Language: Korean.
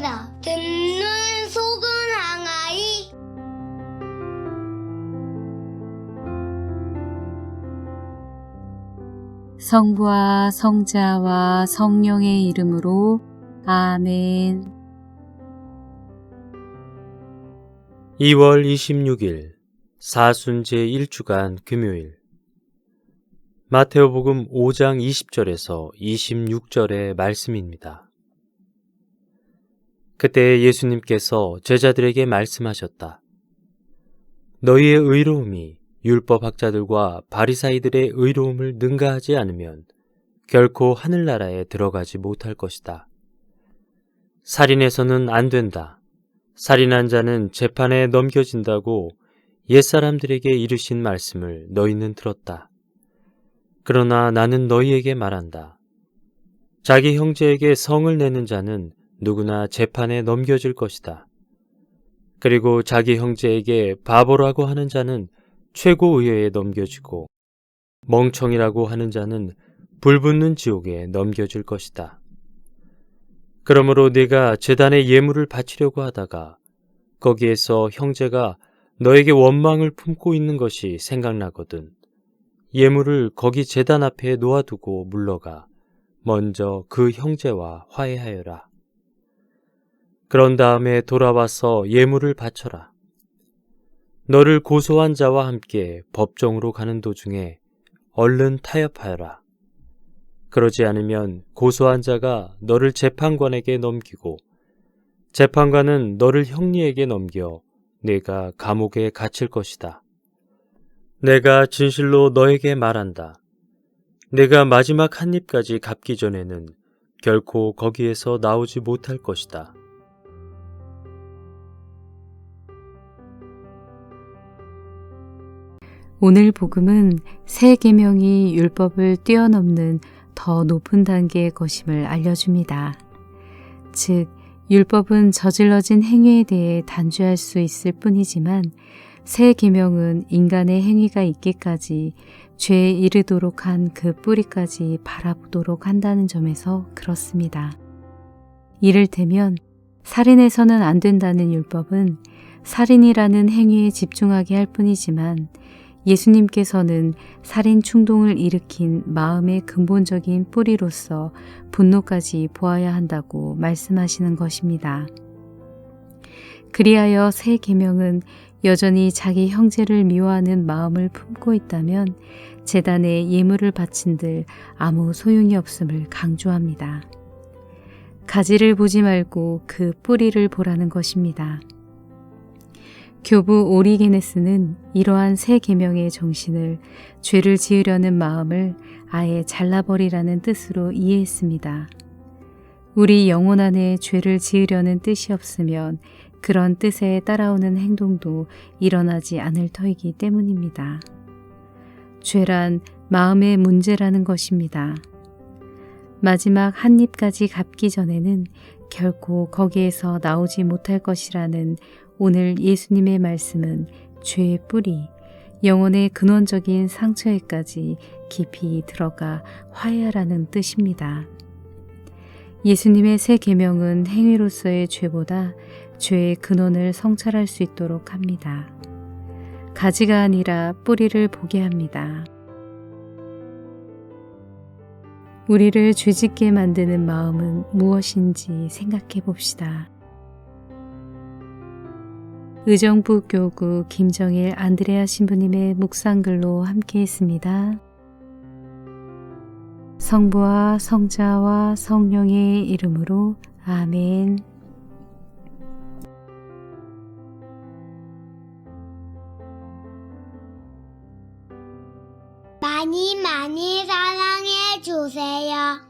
항다 듣는 속은 항아이 성부와 성자와 성령의 이름으로 아멘. 2월 26일 사순제 1주간 금요일 마테오복음 5장 20절에서 26절의 말씀입니다. 그때 예수님께서 제자들에게 말씀하셨다. 너희의 의로움이 율법 학자들과 바리사이들의 의로움을 능가하지 않으면 결코 하늘나라에 들어가지 못할 것이다. 살인해서는 안 된다. 살인한 자는 재판에 넘겨진다고 옛사람들에게 이르신 말씀을 너희는 들었다. 그러나 나는 너희에게 말한다. 자기 형제에게 성을 내는 자는 누구나 재판에 넘겨질 것이다. 그리고 자기 형제에게 바보라고 하는 자는 최고의회에 넘겨지고 멍청이라고 하는 자는 불붙는 지옥에 넘겨질 것이다. 그러므로 네가 재단에 예물을 바치려고 하다가 거기에서 형제가 너에게 원망을 품고 있는 것이 생각나거든. 예물을 거기 재단 앞에 놓아두고 물러가 먼저 그 형제와 화해하여라. 그런 다음에 돌아와서 예물을 바쳐라. 너를 고소한 자와 함께 법정으로 가는 도중에 얼른 타협하여라. 그러지 않으면 고소한 자가 너를 재판관에게 넘기고 재판관은 너를 형리에게 넘겨 내가 감옥에 갇힐 것이다. 내가 진실로 너에게 말한다. 내가 마지막 한 입까지 갚기 전에는 결코 거기에서 나오지 못할 것이다. 오늘 복음은 새 계명이 율법을 뛰어넘는 더 높은 단계의 것임을 알려줍니다. 즉, 율법은 저질러진 행위에 대해 단죄할 수 있을 뿐이지만 새 계명은 인간의 행위가 있기까지 죄에 이르도록 한 그 뿌리까지 바라보도록 한다는 점에서 그렇습니다. 이를테면 살인해서는 안 된다는 율법은 살인이라는 행위에 집중하게 할 뿐이지만 예수님께서는 살인 충동을 일으킨 마음의 근본적인 뿌리로서 분노까지 보아야 한다고 말씀하시는 것입니다. 그리하여 새 계명은 여전히 자기 형제를 미워하는 마음을 품고 있다면 재단에 예물을 바친들 아무 소용이 없음을 강조합니다. 가지를 보지 말고 그 뿌리를 보라는 것입니다. 교부 오리게네스는 이러한 새 계명의 정신을 죄를 지으려는 마음을 아예 잘라버리라는 뜻으로 이해했습니다. 우리 영혼 안에 죄를 지으려는 뜻이 없으면 그런 뜻에 따라오는 행동도 일어나지 않을 터이기 때문입니다. 죄란 마음의 문제라는 것입니다. 마지막 한 입까지 갚기 전에는 결코 거기에서 나오지 못할 것이라는 오늘 예수님의 말씀은 죄의 뿌리, 영혼의 근원적인 상처에까지 깊이 들어가 화해하라는 뜻입니다. 예수님의 새 계명은 행위로서의 죄보다 죄의 근원을 성찰할 수 있도록 합니다. 가지가 아니라 뿌리를 보게 합니다. 우리를 죄짓게 만드는 마음은 무엇인지 생각해 봅시다. 의정부 교구 김정일 안드레아 신부님의 묵상글로 함께 했습니다. 성부와 성자와 성령의 이름으로 아멘. 많이 많이 사랑해 주세요.